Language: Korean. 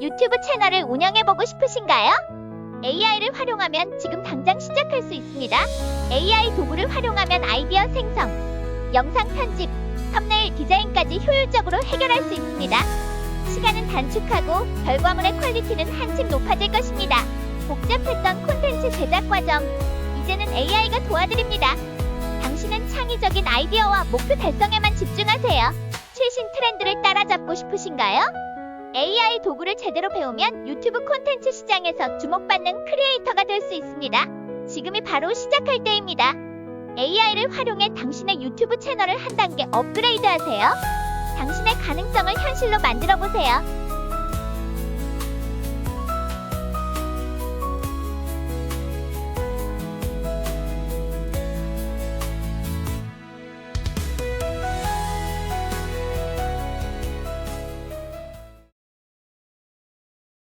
유튜브 채널을 운영해보고 싶으신가요? AI를 활용하면 지금 당장 시작할 수 있습니다. AI 도구를 활용하면 아이디어 생성, 영상 편집, 썸네일 디자인까지 효율적으로 해결할 수 있습니다. 시간은 단축하고 결과물의 퀄리티는 한층 높아질 것입니다. 복잡했던 콘텐츠 제작 과정, 이제는 AI가 도와드립니다. 당신은 창의적인 아이디어와 목표 달성에만 집중하세요. 최신 트렌드를 따라잡고 싶으신가요? AI 도구를 제대로 배우면 유튜브 콘텐츠 시장에서 주목받는 크리에이터가 될 수 있습니다. 지금이 바로 시작할 때입니다. AI를 활용해 당신의 유튜브 채널을 한 단계 업그레이드 하세요. 당신의 가능성을 현실로 만들어 보세요.